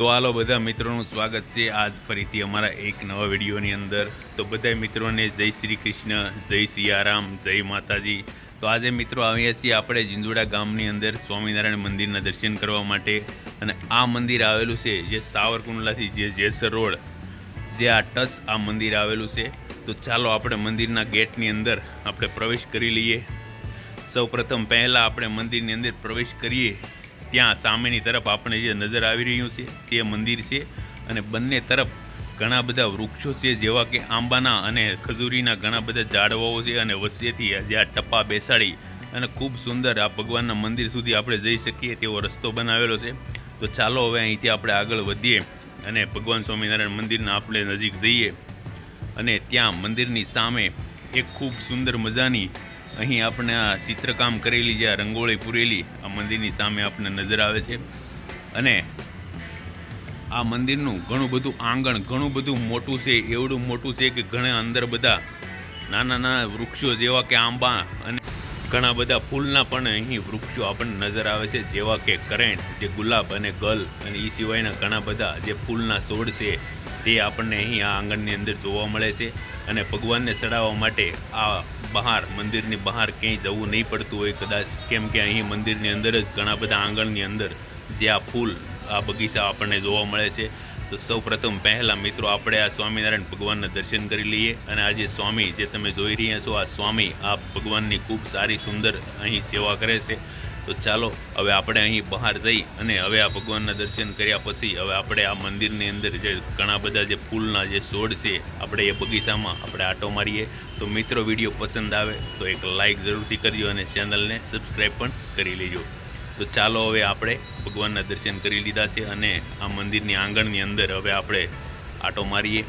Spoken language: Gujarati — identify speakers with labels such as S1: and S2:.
S1: તો હાલો બધા મિત્રોનું સ્વાગત છે આજ ફરીથી અમારા એક નવા વિડીયોની અંદર. તો બધા મિત્રોને જય શ્રી કૃષ્ણ, જય સિયારામ, જય માતાજી. તો આજે મિત્રો આવ્યા છીએ આપણે જિંદુડા ગામની અંદર સ્વામિનારાયણ મંદિરના દર્શન કરવા માટે. અને આ મંદિર આવેલું છે જે સાવરકુંડલાથી જે જેસર રોડ, જે આ ટસ આ મંદિર આવેલું છે. તો ચાલો આપણે મંદિરના ગેટની અંદર આપણે પ્રવેશ કરી લઈએ. સૌ પ્રથમ પહેલાં આપણે મંદિરની અંદર પ્રવેશ કરીએ. ત્યાં સામેની તરફ આપણે જે નજર આવી રહ્યું છે તે મંદિર છે અને બંને તરફ ઘણા બધા વૃક્ષો છે, જેવા કે આંબાના અને ખજૂરીના ઘણા બધા ઝાડવાઓ છે અને વચ્ચેથી જે આ ટપ્પા બેસાડી અને ખૂબ સુંદર આ ભગવાનના મંદિર સુધી આપણે જઈ શકીએ તેવો રસ્તો બનાવેલો છે. તો ચાલો હવે અહીંથી આપણે આગળ વધીએ અને ભગવાન સ્વામિનારાયણ મંદિરના આપણે નજીક જઈએ. અને ત્યાં મંદિરની સામે એક ખૂબ સુંદર મજાની અહીં આપણે આ ચિત્રકામ કરેલી જે આ રંગોળી પૂરેલી, આ મંદિરની સામે આપણે નજર આવે છે. અને આ મંદિરનું ઘણું બધું આંગણ, ઘણું બધું મોટું છે, એવડું મોટું છે કે ઘણા અંદર બધા નાના નાના વૃક્ષો જેવા કે આંબા અને ઘણા બધા ફૂલના પણ અહીં વૃક્ષો આપણને નજર આવે છે, જેવા કે કરેન્ટ જે ગુલાબ અને ગલ અને એ સિવાયના ઘણા બધા જે ફૂલના છોડ છે તે આપણને અહીં આ આંગણની અંદર જોવા મળે છે અને ભગવાનને ચડાવવા માટે આ બહાર, મંદિરની બહાર ક્યાંય જવું નહીં પડતું હોય કદાચ. કેમ કે અહીં મંદિરની અંદર જ ઘણા બધા આંગણની અંદર જે આ ફૂલ, આ બગીચા આપણને જોવા મળે છે. તો સૌ પ્રથમ પહેલાં મિત્રો આપણે આ સ્વામિનારાયણ ભગવાનના દર્શન કરી લઈએ અને આજે સ્વામી જે તમે જોઈ રહ્યા છો, આ સ્વામી આ ભગવાનની ખૂબ સારી, સુંદર અહીં સેવા કરે છે. તો ચાલો, હવે આપણે અહીં બહાર જઈ અને હવે આ ભગવાનના દર્શન કર્યા પછી હવે આપણે આ મંદિરની અંદર જે ઘણા બધા જે ફૂલના જે છોડ છે, આપણે એ બગીચામાં આપણે આટો મારીએ. તો મિત્રો, વીડિયો પસંદ આવે તો એક લાઈક જરૂરથી કરજો અને ચેનલને સબસ્ક્રાઈબ પણ કરી લેજો. તો ચાલો હવે આપણે ભગવાનના દર્શન કરી લીધા છે અને આ મંદિરની આંગણની અંદર હવે આપણે આટો મારીએ.